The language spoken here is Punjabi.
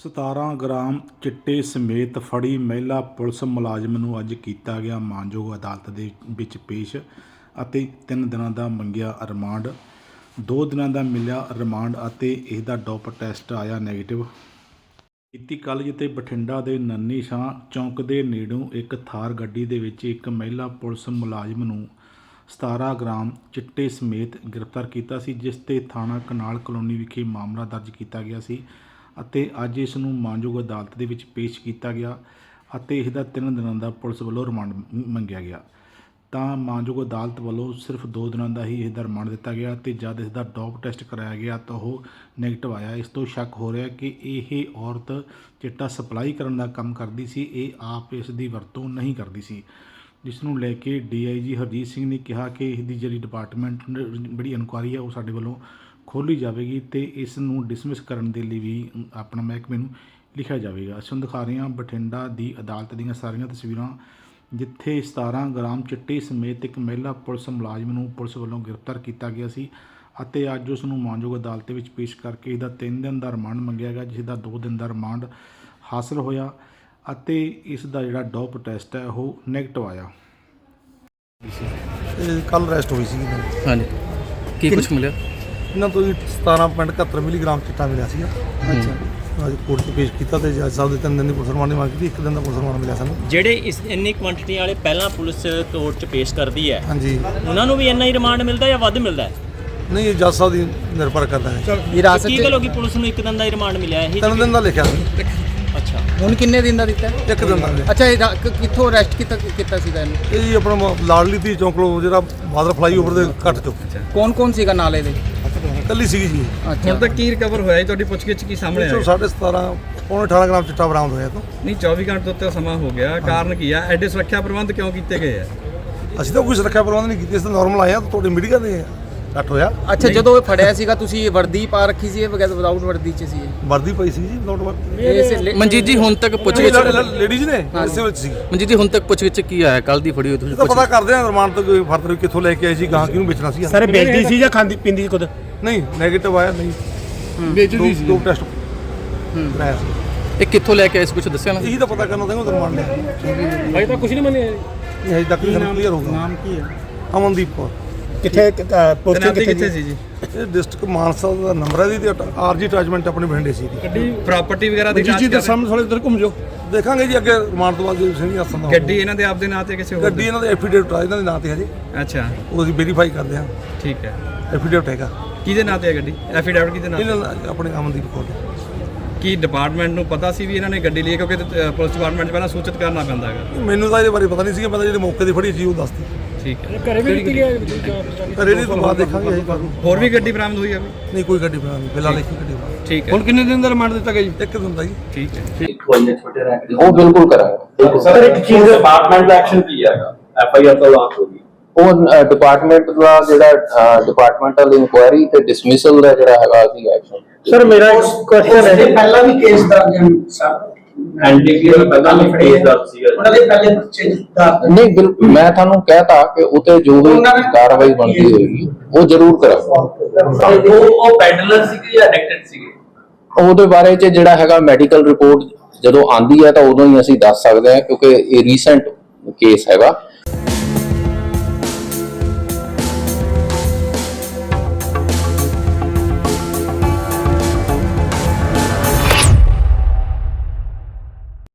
17 ਗ੍ਰਾਮ ਚਿੱਟੇ ਸਮੇਤ ਫੜੀ ਮਹਿਲਾ ਪੁਲਿਸ ਮੁਲਾਜ਼ਮ ਨੂੰ ਅੱਜ ਕੀਤਾ ਗਿਆ ਮਾਨਯੋਗ ਅਦਾਲਤ ਦੇ ਵਿੱਚ ਪੇਸ਼ ਅਤੇ 3 ਦਿਨਾਂ ਦਾ ਮੰਗਿਆ ਰਿਮਾਂਡ। 2 ਦਿਨਾਂ ਦਾ ਮਿਲਿਆ ਰਿਮਾਂਡ ਅਤੇ ਇਸ ਦਾ ਡੋਪ ਟੈਸਟ ਆਇਆ ਨੈਗੇਟਿਵ ਬੀਤੀ ਕੱਲ੍ਹ ਜਿੱਤੇ ਬਠਿੰਡਾ ਦੇ ਨੰਨੀ ਸ਼ਾਹ ਚੌਂਕ ਦੇ ਨੇੜੋਂ ਇੱਕ ਥਾਰ ਗੱਡੀ ਦੇ ਵਿੱਚ ਇੱਕ ਮਹਿਲਾ ਪੁਲਿਸ ਮੁਲਾਜ਼ਮ ਨੂੰ 17 ਗ੍ਰਾਮ ਚਿੱਟੇ ਸਮੇਤ ਗ੍ਰਿਫਤਾਰ ਕੀਤਾ ਸੀ, ਜਿਸ ਤੇ ਥਾਣਾ ਕਨਾਲ ਕਲੋਨੀ ਵਿਖੇ ਮਾਮਲਾ ਦਰਜ ਕੀਤਾ ਗਿਆ ਸੀ। ਅਤੇ ਅੱਜ ਇਸ ਨੂੰ ਮਾਨਯੋਗ ਅਦਾਲਤ ਦੇ ਵਿੱਚ ਪੇਸ਼ ਕੀਤਾ ਗਿਆ ਅਤੇ ਇਸ ਦਾ 3 ਦਿਨਾਂ ਦਾ ਪੁਲਿਸ ਵੱਲੋਂ ਰਿਮਾਂਡ ਮੰਗਿਆ ਗਿਆ। ਤਾਂ ਮਾਨਯੋਗ ਅਦਾਲਤ ਵੱਲੋਂ ਸਿਰਫ 2 ਦਿਨਾਂ ਦਾ ਹੀ ਇਸ ਦਾ ਰਿਮਾਂਡ ਦਿੱਤਾ ਗਿਆ ਤੇ ਜਦ ਇਸ ਦਾ ਡੋਪ ਟੈਸਟ ਕਰਾਇਆ ਗਿਆ ਤਾਂ ਉਹ ਨੈਗੇਟਿਵ ਆਇਆ। ਇਸ ਤੋਂ ਸ਼ੱਕ ਹੋ ਰਿਹਾ ਕਿ ਇਹ ਔਰਤ ਚਿੱਟਾ ਸਪਲਾਈ ਕਰਨ ਦਾ ਕੰਮ ਕਰਦੀ ਸੀ, ਇਹ ਆਪ ਇਸ ਦੀ ਵਰਤੋਂ ਨਹੀਂ ਕਰਦੀ ਸੀ। ਜਿਸ ਨੂੰ ਲੈ ਕੇ ਡੀਆਈਜੀ ਹਰਜੀਤ ਸਿੰਘ ਨੇ ਕਿਹਾ ਕਿ ਇਸ ਦੀ ਜਿਹੜੀ ਡਿਪਾਰਟਮੈਂਟ ਬੜੀ ਇਨਕੁਆਰੀ ਹੈ ਉਹ ਸਾਡੇ ਵੱਲੋਂ ਖੋਲ੍ਹੀ ਜਾਵੇਗੀ ਤੇ ਇਸ ਨੂੰ ਡਿਸਮਿਸ ਕਰਨ ਦੇ ਲਈ ਵੀ ਆਪਣਾ ਮਹਿਕਮੇ ਨੂੰ ਲਿਖਿਆ ਜਾਵੇਗਾ। ਅਸੀਂ ਦਿਖਾ ਰਹੇ ਹਾਂ ਬਠਿੰਡਾ ਦੀ ਅਦਾਲਤ ਦੀਆਂ ਸਾਰੀਆਂ ਤਸਵੀਰਾਂ ਜਿੱਥੇ 17 ਗ੍ਰਾਮ ਚਿੱਟੇ ਸਮੇਤ ਇੱਕ ਮਹਿਲਾ ਪੁਲਿਸ ਮੁਲਾਜ਼ਮ ਨੂੰ ਪੁਲਿਸ ਵੱਲੋਂ ਗ੍ਰਿਫਤਾਰ ਕੀਤਾ ਗਿਆ ਸੀ ਅਤੇ ਅੱਜ ਉਸ ਨੂੰ ਮਾਨਯੋਗ ਅਦਾਲਤ ਵਿੱਚ ਪੇਸ਼ ਕਰਕੇ ਇਹਦਾ 3 ਦਿਨ ਦਾ ਰਿਮਾਂਡ ਮੰਗਿਆ ਗਿਆ ਜਿਸ ਦਾ 2 ਦਿਨ ਦਾ ਰਿਮਾਂਡ ਹਾਸਲ ਹੋਇਆ ਅਤੇ ਇਸ ਦਾ ਜਿਹੜਾ ਡੋਪ ਟੈਸਟ ਹੈ ਉਹ ਨੈਗੇਟਿਵ ਆਇਆ। ਇਹ ਕੱਲ ਰੈਸਟ ਹੋਈ ਸੀ। ਹਾਂਜੀ। ਕੀ ਕੁਝ ਮਿਲਿਆ? ਇਹਨਾਂ ਤੋਂ ਜੀ 17.71 ਮਿਲੀਗ੍ਰਾਮ ਚਿੱਟਾ ਮਿਲਿਆ ਸੀਗਾ। ਅੱਛਾ। ਅੱਜ ਕੋਰਟ 'ਚ ਪੇਸ਼ ਕੀਤਾ ਤੇ ਜੱਜ ਸਾਹਿਬ ਦੇ ਤਿੰਨ ਦਿਨ ਦੀ ਪੁਲਿਸ ਰਿਮਾਂਡ ਦੀ ਮੰਗ ਕੀਤੀ ਇੱਕ ਦਿਨ ਦਾ ਪੁਲਿਸ ਰਿਮਾਂਡ ਮਿਲਿਆ ਸਾਨੂੰ। ਜਿਹੜੇ ਇਸ ਇੰਨੀ ਕੁਆਂਟੀਟੀ ਵਾਲੇ ਪਹਿਲਾਂ ਪੁਲਿਸ ਕੋਰਟ 'ਚ ਪੇਸ਼ ਕਰਦੀ ਹੈ ਹਾਂਜੀ। ਉਹਨਾਂ ਨੂੰ ਵੀ ਇੰਨਾ ਹੀ ਰਿਮਾਂਡ ਮਿਲਦਾ ਜਾਂ ਵੱਧ ਮਿਲਦਾ ਹੈ? ਨਹੀਂ ਇਹ ਜੱਜ ਸਾਹਿਬ ਦੀ ਨਿਰਭਰ ਕਰਦਾ ਹੈ। ਵਿਰਾਸਤ ਕੀ ਗੱਲ ਹੋ ਗਈ? ਪੁਲਿਸ ਨੂੰ ਇੱਕ ਦਿਨ ਦਾ ਹੀ ਰਿਮਾਂਡ ਮਿਲਿਆ ਇਹ ਤਿੰਨ ਦਿਨ ਦਾ ਲਿਖਿਆ ਸੀ। ਅੱਛਾ। ਹੁਣ ਕਿੰਨੇ ਦਿਨ ਦਾ ਦਿੱਤਾ? ਹੈ? ਇੱਕ ਦਿਨ ਦਾ। ਅੱਛਾ ਇਹ ਕਿੱਥੋਂ ਅਰੈਸਟ ਕੀਤਾ ਕੀਤਾ ਸੀਗਾ ਇਹਨੂੰ? ਇਹ ਜੀ ਆਪਣਾ ਲਾਡਲੀ ਦੀ ਚੌਂਕਲੋ ਜਿਹੜਾ ਬਾਦਰ ਫਲਾਈਓਵਰ ਦੇ ਘੱਟ ਚੋਂ ਕੌਣ ਕੌਣ ਸੀਗਾ ਨਾਲ ਇਹਦੇ? ਕੱਲੀ ਸੀਗੀ ਜੀ। ਅੱਛਾ। ਹੁਣ ਤੱਕ ਕੀ ਰਿਕਵਰ ਹੋਇਆ ਜੀ? ਤੁਹਾਡੀ ਪੁੱਛਗਿੱਛ ਕੀ ਸਾਹਮਣੇ ਆਇਆ 17.5 ਪੌਣੇ 18 ਗ੍ਰਾਮ ਚਿੱਟਾ ਬਰਾਮਦ ਹੋਇਆ ਤੋਂ। ਨਹੀਂ 24 ਘੰਟੇ ਤੋਂ ਉੱਤੇ ਸਮਾਂ ਹੋ ਗਿਆ। ਕਾਰਨ ਕੀ ਆ? ਐਡੇ ਸੁਰੱਖਿਆ ਪ੍ਰਬੰਧ ਕਿਉਂ ਕੀਤੇ ਗਏ ਆ? ਅਸੀਂ ਤਾਂ ਕੋਈ ਸੁਰੱਖਿਆ ਪ੍ਰਬੰਧ ਨਹੀਂ ਕੀਤੇ ਅਸੀਂ ਤਾਂ ਨਾਰਮਲ ਆਏ ਆ ਤੁਹਾਡੇ ਮੀਡੀਆ ਦੇ ਘੱਟ ਹੋਇਆ। ਅੱਛਾ ਜਦੋਂ ਇਹ ਫੜਿਆ ਸੀਗਾ ਤੁਸੀਂ ਇਹ ਵਰਦੀ ਪਾ ਰੱਖੀ ਸੀ ਇਹ ਬਗੈਰ ਵਿਦਆਊਟ ਵਰਦੀ ਚ ਸੀ ਇਹ? ਵਰਦੀ ਪਈ ਸੀ ਜੀ ਨੋਟ ਵਰਦੀ। ਮਨਜੀਤ ਜੀ ਹੁਣ ਤੱਕ ਪੁੱਛਗਿੱਛ ਲੇਡੀਜ਼ ਨੇ ਇਸੇ ਵਿੱਚ ਸੀ ਮਨਜੀਤ ਜੀ ਹੁਣ ਤੱਕ ਪੁੱਛਗਿੱਛ ਕੀ ਆਇਆ ਕੱਲ ਦੀ ਫੜੀ ਹੋਈ ਤੁਸੀਂ ਪੁੱਛ ਪਤਾ ਕਰਦੇ ਆ ਨਿਰਮਾਣ ਤੋਂ ਕੋਈ ਫਰਦਰ ਕਿੱਥੋਂ ਲੈ ਕੇ ਆਏ ਸੀ ਗਾਂ ਕਿਹਨੂੰ ਵੇਚਣਾ ਸੀ ਸਰ ਵੇਚਦੀ ਸੀ ਜਾਂ ਖਾਂਦੀ ਪਿੰਦੀ ਸੀ ਖੁਦ? ਨਹੀਂ 네ਗੇਟਿਵ ਆਇਆ ਨਹੀਂ। ਵੇਚਦੀ ਸੀ। ਦੋ ਟੈਸਟ ਕਰਾਇਆ। ਸੀ ਇਹ ਕਿੱਥੋਂ ਲੈ ਕੇ ਆਏ ਸੀ ਕੁਝ ਦੱਸਿਆ ਨਾ? ਇਹੀ ਤਾਂ ਪਤਾ ਕਰਨਾ ਚਾਹੀਦਾ ਨਿਰਮਾਣ ਲਿਆ ਭਾਈ ਤਾਂ ਕੁਝ ਨਹੀਂ ਮੰਨਿਆ ਇਹ ਹਜੇ ਤੱਕ ਨਹੀਂ ਕਲੀਅਰ ਹੋਊਗਾ। ਨਾਮ ਕੀ ਹੈ? ਅਮਨਦੀਪ ਕੌਰ। ਕਿੱਥੇ ਪੋਸਟਿੰਗ ਕਿੱਥੇ ਕਿੱਥੇ ਸੀ ਜੀ? ਇਹ ਡਿਸਟ੍ਰਿਕਟ ਮਾਨਸਾ ਦਾ ਨੰਬਰ ਹੈ ਦੀ ਤੇ ਆਰਜੀ ਅਟੈਚਮੈਂਟ ਆਪਣੇ ਬਠਿੰਡੇ ਸੀ ਦੀ ਪ੍ਰਾਪਰਟੀ ਵਗੈਰਾ ਦੀ ਜੀ ਜਾਂਚ ਜੀ ਦੇ ਕਰ ਸਾਹਮਣੇ ਥੋੜੇ ਇੱਧਰ ਘੁੰਮ ਜਾਓ। ਦੇਖਾਂਗੇ ਜੀ ਅੱਗੇ ਰਿਮਾਂਡ ਤੋਂ ਬਾਅਦ ਜੇ ਸਿੰਘ ਅਸਾਂ ਦਾ ਗੱਡੀ ਇਹਨਾਂ ਦੇ ਆਪਦੇ ਨਾਂ ਤੇ ਕਿਸੇ ਹੋਰ ਗੱਡੀ ਇਹਨਾਂ ਦੇ ਐਫੀਡੇਵਿਟ ਆ ਇਹਨਾਂ ਦੇ ਨਾਂ ਤੇ ਹਜੇ। ਅੱਛਾ। ਉਹ ਅਸੀਂ ਵੈਰੀਫਾਈ ਕਰਦੇ ਹਾਂ। ਠੀਕ ਹੈ। ਐਫੀਡੇਵਿਟ ਹੈਗਾ। ਕਿਹਦੇ ਨਾਂ ਤੇ ਹੈ ਗੱਡੀ? ਐਫੀਡੈਵਿਟ ਕਿਹਦੇ ਨਾਂ ਤੇ? ਇਹਨਾਂ ਆਪਣੇ ਅਮਨਦੀਪ ਕੌਰ। ਦਾ। ਕੀ ਡਿਪਾਰਟਮੈਂਟ ਨੂੰ ਪਤਾ ਸੀ ਵੀ ਇਹਨਾਂ ਨੇ ਗੱਡੀ ਲਈ? ਹੈ? ਕਿਉਂਕਿ ਅ, ਪੁਲਿਸ ਡਿਪਾਰਟਮੈਂਟ 'ਚ ਪਹਿਲਾਂ ਸੂਚਿਤ ਕਰਨਾ ਪੈਂਦਾ ਹੈਗਾ। ਮੈਨੂੰ ਤਾਂ ਇਹਦੇ ਬਾਰੇ ਪਤਾ ਨਹੀਂ ਸੀਗਾ ਪਤਾ ਜਿਹੜੇ ਮੌਕੇ ਤੇ ਫੜੀ ਸੀ ਉਹ ਦੱਸਦੀ ਠੀਕ ਹੈ। ਘਰੇ ਵੀ ਨਿਕਲ ਗਿਆ ਪਰ ਇਹਦੇ ਤੋਂ ਬਾਅਦ ਦੇਖਾਂਗੇ ਅਸੀਂ ਬਾਅਦ ਹੋਰ ਵੀ ਗੱਡੀ ਬਰਾਮਦ ਹੋਈ ਹੈ ਕੋਈ? ਨਹੀਂ ਕੋਈ ਗੱਡੀ ਬਣਾ ਨਹੀਂ ਫਿਲਹਾਲ ਇੱਕ ਹੀ ਗੱਡੀ ਬਣਾ ਠੀਕ ਹੈ। ਹੁਣ ਕਿੰਨੇ ਦਿਨ ਦਾ ਰਿਮਾਂਡ ਦਿੱਤਾ ਗਿਆ ਜੀ? ਇੱਕ ਦਿਨ ਦਾ ਜੀ। ਠੀਕ ਹੈ। ਉਹ ਬਿਲਕੁਲ ਕਰਾਂਗੇ। ਸਰ ਇੱਕ ਚੀਜ਼ ਡਿਪਾਰਟਮੈਂਟ ਦਾ ਐਕਸ਼ਨ ਕੀ ਹੈਗਾ ਐਫ ਆਈ ਆਰ ਤਾਂ ਲਾਂਚ ਹੋ ਗਈ। ਉਹ ਡਿਪਾਰਟਮੈਂਟ ਦਾ ਜਿਹੜਾ ਡਿਪਾਰਟਮੈਂਟਲ ਇਨਕੁਆਇਰੀ ਤੇ ਡਿਸਮਿਸਲ ਦਾ ਜਿਹੜਾ ਹੈਗਾ ਸੀ ਐਕਸ਼ਨ ਸਰ ਮੇਰਾ ਕੁਐਸਚਨ ਹੈ। ਪਹਿਲਾਂ ਵੀ ਕੇਸ ਦਰਜ ਹਨ ਸਰ ਐਨਡੀਪੀ ਦਾ ਪਹਿਲਾਂ ਵੀ ਕੇਸ ਦਰਜ ਸੀਗਾ। ਉਹਨਾਂ ਦੇ ਪਹਿਲੇ ਬੱਚੇ ਦਰਜ ਨਹੀਂ ਬਿਲਕੁਲ ਮੈਂ ਤੁਹਾਨੂੰ ਕਹਿਤਾ ਕਿ ਉਤੇ ਜੋ ਵੀ ਕਾਰਵਾਈ ਬਣਦੀ ਹੋਏਗੀ ਉਹ ਜ਼ਰੂਰ ਕਰਾਂਗੇ ਉਹ ਉਹ ਪੈਡਲਰ ਸੀਗੇ ਜਾਂ ਐਡਿਕਟਡ ਸੀਗੇ? ਉਹਦੇ ਬਾਰੇ ਚ ਜਿਹੜਾ ਹੈਗਾ ਮੈਡੀਕਲ ਰਿਪੋਰਟ ਜਦੋਂ ਆਂਦੀ ਹੈ ਤਾਂ ਉਦੋਂ ਹੀ ਅਸੀਂ ਦੱਸ ਸਕਦੇ ਹਾਂ ਕਿਉਂਕਿ ਇਹ ਰੀਸੈਂਟ ਕੇਸ ਹੈਗਾ।